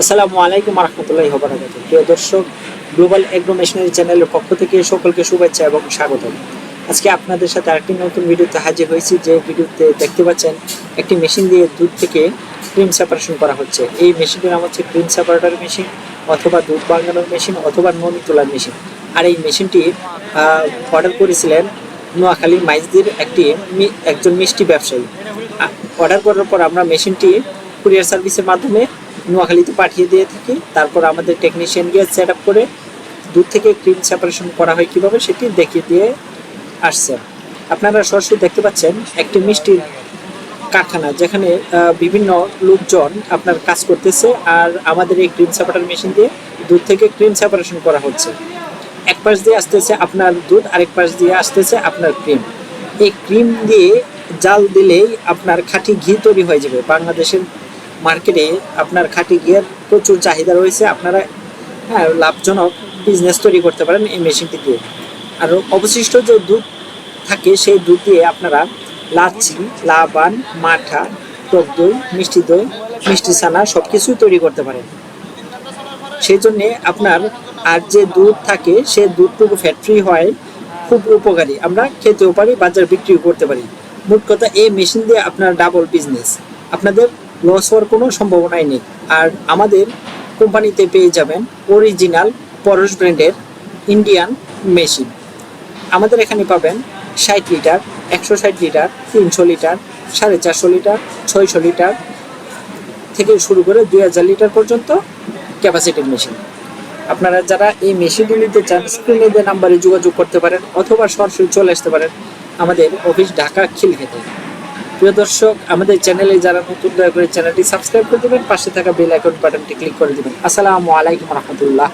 আসসালামু আলাইকুম রহমতুল্লাহি বারাকাতুহু। প্রিয় দর্শক গ্লোবাল এগ্রো মেশিনারি চ্যানেলের পক্ষ থেকে সকলকে শুভেচ্ছা এবং স্বাগত আজকে আপনাদের সাথে আরেকটি নতুন ভিডিওতে হাজির হয়েছি। যে ভিডিওতে দেখতে পাচ্ছেন, একটি মেশিন দিয়ে দুধ থেকে ক্রিম সেপারেশন করা হচ্ছে। এই মেশিনটির নাম হচ্ছে ক্রিম সেপারেটর মেশিন অথবা দুধ বাঙানোর মেশিন অথবা ননি তোলার মেশিন। আর এই মেশিনটি অর্ডার করেছিলেন নোয়াখালী মাইজদির একটি একজন মিষ্টি ব্যবসায়ী। অর্ডার করার পর আমরা মেশিনটি কুরিয়ার সার্ভিসের মাধ্যমে নোয়াখালীতে পাঠিয়ে দিয়ে থাকি। তারপর আমাদের টেকনিশিয়ান গিয়ে সেট আপ করে দুধ থেকে ক্রিম সেপারেশন করা হয় কীভাবে সেটি দেখিয়ে দিয়ে আসছেন আপনারা সরাসরি দেখতে পাচ্ছেন একটি মিষ্টির কারখানা যেখানে বিভিন্ন লোকজন আপনার কাজ করতেছে আর আমাদের এই ক্রিম সেপারেটর মেশিন দিয়ে দুধ থেকে ক্রিম সেপারেশন করা হচ্ছে। এক পাশ দিয়ে আসতেছে আপনার দুধ, আরেক পাশ দিয়ে আসতেছে আপনার ক্রিম এই ক্রিম দিয়ে জাল দিলেই আপনার খাঁটি ঘি তৈরি হয়ে যাবে। বাংলাদেশের মার্কেটে আপনার খাঁটি ঘিয়ের প্রচুর চাহিদা রয়েছে। আপনারা হ্যাঁ লাভজনক বিজনেস তৈরি করতে পারেন এই মেশিনটি দিয়ে। আর অবশিষ্ট যে দুধ থাকে, সেই দুধ দিয়ে আপনারা লাচ্ছি, লাবান, মাঠা, টক দই, মিষ্টি দই, মিষ্টি ছানা সব কিছুই তৈরি করতে পারেন। সেই জন্যে আপনার আর যে দুধ থাকে, সে দুধটুকু ফ্যাট ফ্রি হয়, খুব উপকারী। আমরা খেতেও পারি, বাজার বিক্রিও করতে পারি। মোট কথা, এই মেশিন দিয়ে আপনার ডাবল বিজনেস আপনাদের লস হওয়ার কোনো সম্ভাবনাই নেই। আর আমাদের কোম্পানিতে পেয়ে যাবেন অরিজিনাল পরশ ব্র্যান্ডের ইন্ডিয়ান মেশিন আমাদের এখানে পাবেন ষাট লিটার, একশো ষাট লিটার, তিনশো লিটার, সাড়ে চারশো লিটার, ছয়শো লিটার থেকে শুরু করে দুই হাজার লিটার পর্যন্ত ক্যাপাসিটির মেশিন আপনারা যারা এই মেশিনটি নিতে চান স্ক্রিনে যে নাম্বারে যোগাযোগ করতে পারেন অথবা সরাসরি চলে আসতে পারেন আমাদের অফিস ঢাকা খিলখেতে প্রিয় দর্শক, আমাদের চ্যানেলে যারা নতুন, দয়া করে চ্যানেলটি সাবস্ক্রাইব করে দেবেন, পাশে থাকা বেল আইকন বাটনটি ক্লিক করে দেবেন। আসসালামু আলাইকুম রহমতুল্লাহ।